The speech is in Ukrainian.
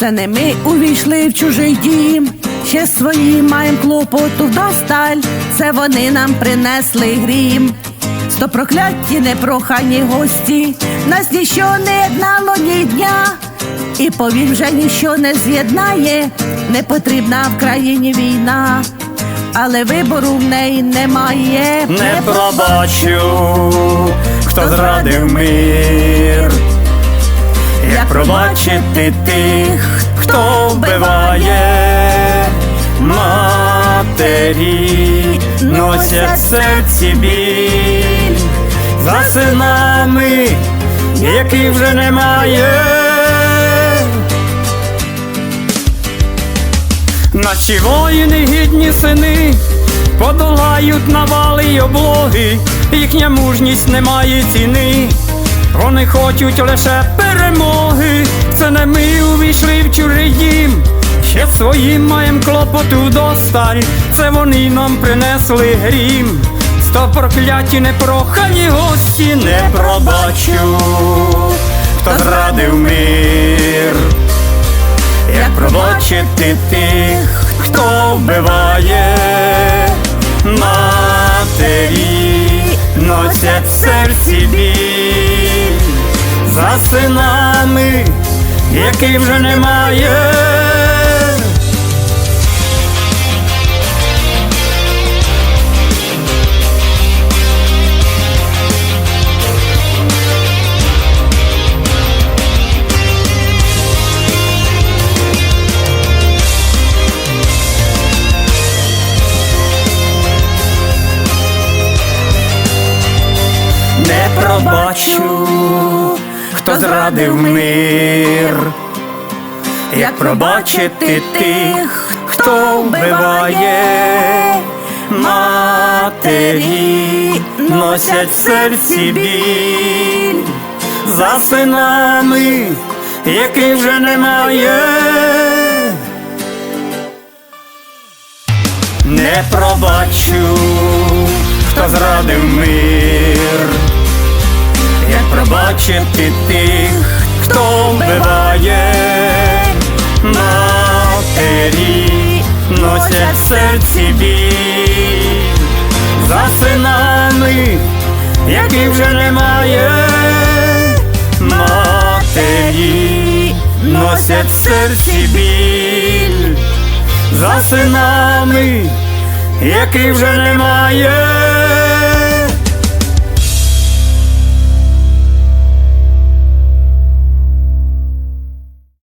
Це не ми увійшли в чужий дім, ще свої маєм клопоту вдосталь, це вони нам принесли грім. Сто прокляті непрохані гості, нас ніщо не єднало ні дня, і повім вже ніщо не з'єднає, не потрібна в країні війна, але вибору в неї немає. Не пробачу, хто зрадив мир. Як пробачити тих, хто вбиває матері, носять серці біль за синами, яких вже немає. Наші воїни, гідні сини, подолають навали й облоги, їхня мужність не має ціни. Вони хочуть лише перемоги. Це не ми увійшли в чужий дім. Ще своїм маєм клопоту досталь. Це вони нам принесли грім. Сто прокляті непрохані гості не пробачу, хто зрадив мир. Як пробачити тих, хто вбиває матері, носять в серці біль за синами, яких вже немає. Не пробачу, зрадив мир. Як пробачити тих, хто вбиває матері, носять в серці біль за синами, яких вже немає. Не пробачу, хто зрадив мир. Як пробачити тих, хто вбиває матері, носять в серці біль за синами, яких вже немає. Матері носять в серці біль за синами, яких вже немає.